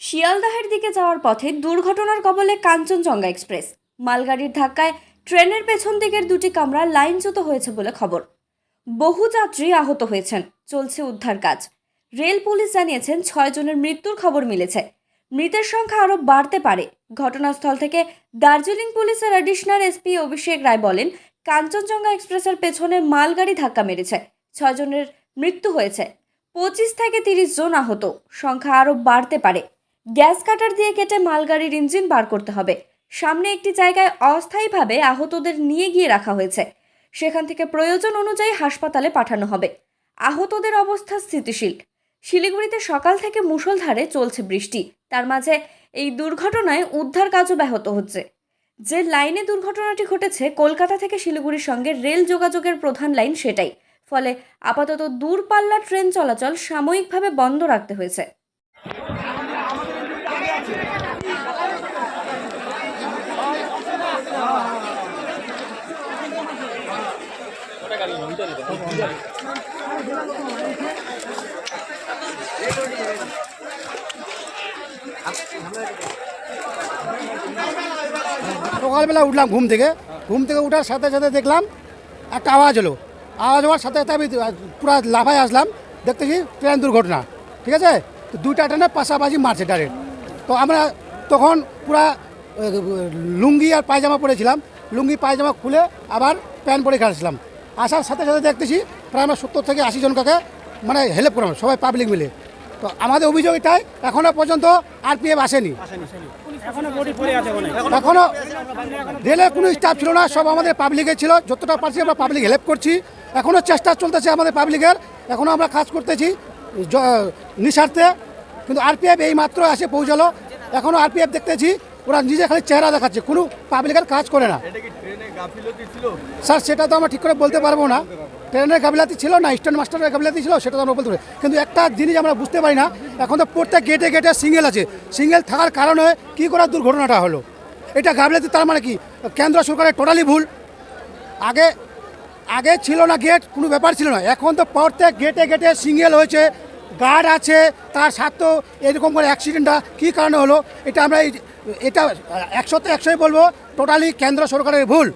শিয়ালদাহের দিকে যাওয়ার পথে দুর্ঘটনার কবলে কাঞ্চনজঙ্ঘা এক্সপ্রেস। মালগাড়ির ধাক্কায় ট্রেনের পেছন দিকের দুটি কামরা লাইনচ্যুত হয়েছে বলে খবর। বহু যাত্রী আহত হয়েছেন। চলছে উদ্ধার কাজ। রেল পুলিশ জানিয়েছেন, ছয় জনের মৃত্যুর খবর মিলেছে। মৃতের সংখ্যা আরও বাড়তে পারে। ঘটনাস্থল থেকে দার্জিলিং পুলিশের অ্যাডিশনাল এসপি অভিষেক রায় বলেন, কাঞ্চনজঙ্ঘা এক্সপ্রেসের পেছনে মালগাড়ি ধাক্কা মেরেছে। ছয়জনের মৃত্যু হয়েছে। পঁচিশ থেকে তিরিশ জন আহত। সংখ্যা আরও বাড়তে পারে। গ্যাস কাটার দিয়ে কেটে মালগাড়ির ইঞ্জিন বার করতে হবে। সামনে একটি জায়গায় অস্থায়ীভাবে আহতদের নিয়ে গিয়ে রাখা হয়েছে। সেখান থেকে প্রয়োজন অনুযায়ী হাসপাতালে পাঠানো হবে। আহতদের অবস্থা স্থিতিশীল। শিলিগুড়িতে সকাল থেকে মুষলধারে চলছে বৃষ্টি। তার মাঝে এই দুর্ঘটনায় উদ্ধার কাজও ব্যাহত হচ্ছে। যে লাইনে দুর্ঘটনাটি ঘটেছে, কলকাতা থেকে শিলিগুড়ির সঙ্গে রেল যোগাযোগের প্রধান লাইন সেটাই। ফলে আপাতত দূরপাল্লার ট্রেন চলাচল সাময়িকভাবে বন্ধ রাখতে হয়েছে। সকালবেলা উঠলাম ঘুম থেকে। ঘুম থেকে উঠার সাথে সাথে দেখলাম একটা আওয়াজ হলো আওয়াজ হওয়ার সাথে সাথে আমি পুরো লাফায় আসলাম। দেখতেছি ট্রেন দুর্ঘটনা, ঠিক আছে? তো দুইটা ট্রেনে পাশাপাশি মারছে ডাইরেক্ট। তো আমরা তখন পুরা লুঙ্গি আর পায়জামা পরেছিলাম। লুঙ্গি, পায়জামা খুলে আবার প্যান্ট পরে খাচ্ছিলাম আসার সাথে সাথে দেখতেছি প্রায় আমরা সত্তর থেকে আশি জনকে মানে হেল্প করলাম সবাই পাবলিক মিলে। তো আমাদের অভিযোগ এটাই এখনও পর্যন্ত আরপিএফ আসেনি। এখনও এখনও রেলের কোনো স্টাফ ছিল না সব আমাদের পাবলিকের ছিল যতটা পারছি আমরা পাবলিক হেল্প করছি। এখনও চেষ্টা চলতেছে আমাদের পাবলিকের এখনও আমরা কাজ করতেছি নিঃস্বার্থে। কিন্তু আরপিএফ এই মাত্র আসে পৌঁছালো এখনও আরপিএফ দেখতেছি ওরা নিজে খালি চেহারা দেখাচ্ছে কোনো পাবলিকের কাজ করে না। স্যার সেটা তো আমরা ঠিক করে বলতে পারব না। ট্রেনের গাফিলাতি ছিল না স্টেশন মাস্টারের গাফিলাতি ছিল সেটা তো আমরা বলতে পারি কিন্তু একটা জিনিস আমরা বুঝতে পারি না এখন তো প্রত্যেক গেটে গেটে সিঙ্গেল আছে। সিঙ্গেল থাকার কারণে কী করে দুর্ঘটনাটা হলো? এটা গাফিলাতি তার মানে কি? কেন্দ্র সরকারের টোটালি ভুল। আগে আগে ছিল না গেট কোনো ব্যাপার ছিল না। এখন তো প্রত্যেক গেটে গেটে সিঙ্গেল হয়েছে গার্ড আছে, তার সাথেও এরকম করে অ্যাক্সিডেন্টটা কী কারণে হলো, এটা আমরা এটা একশোতে একশোই বলব টোটালি কেন্দ্র সরকারের ভুল।